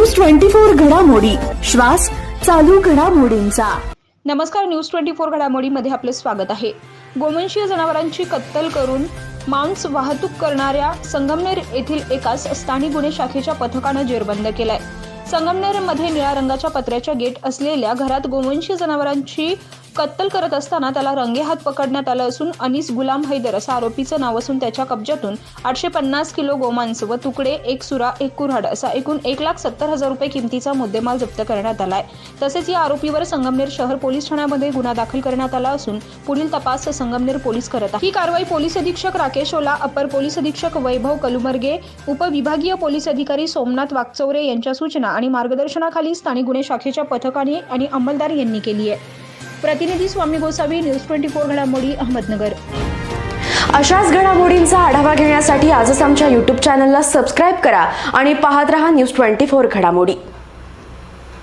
News twenty four घडामोडी. श्वास चालू घडामोडींचा. नमस्कार न्यूज ट्वेंटी फोर घडामोडीमध्ये आपले स्वागत आहे. गोवंशीय जनावरांची कत्तल करून मांस वाहतूक करणाऱ्या संगमनेर येथील एकाच स्थानिक गुन्हे शाखेच्या पथकानं जेरबंद केलाय. संगमनेरमध्ये निळ्या रंगाच्या पत्र्याच्या गेट असलेल्या घरात गोवंशीय जनावरांची कत्तल करत असताना त्याला रंगेहात पकडण्यात आलं असून अनिस गुलाम हैदर असं आरोपीचं नाव असून त्याच्या कब्जातून आठशे पन्नास किलो गोमांस व तुकडे एक सुरा एक कुऱ्हाड असा एकूण एक लाख सत्तर हजार रुपये किमतीचा मुद्देमाल जप्त करण्यात आलाय. तसेच या आरोपीवर संगमनेर शहर पोलीस ठाण्यामध्ये गुन्हा दाखल करण्यात आला असून पुढील तपास संगमनेर पोलीस करत आहे. ही कारवाई पोलीस अधीक्षक राकेश ओला अपर पोलीस अधीक्षक वैभव कलुमर्गे उपविभागीय पोलीस अधिकारी सोमनाथ वागचौरे यांच्या सूचना आणि मार्गदर्शनाखाली स्थानिक गुन्हे शाखेच्या पथकाने आणि अंमलदार यांनी केली आहे. प्रतिनिधी Swami Gosavi news twenty four घडामोडी अहमदनगर. अशाच घडामोडींचा आढावा घेण्यासाठी आजच आमच्या यूट्यूब चॅनलला सबस्क्राईब करा आणि पाहत रहा न्यूज ट्वेंटी फोर घडामोडी.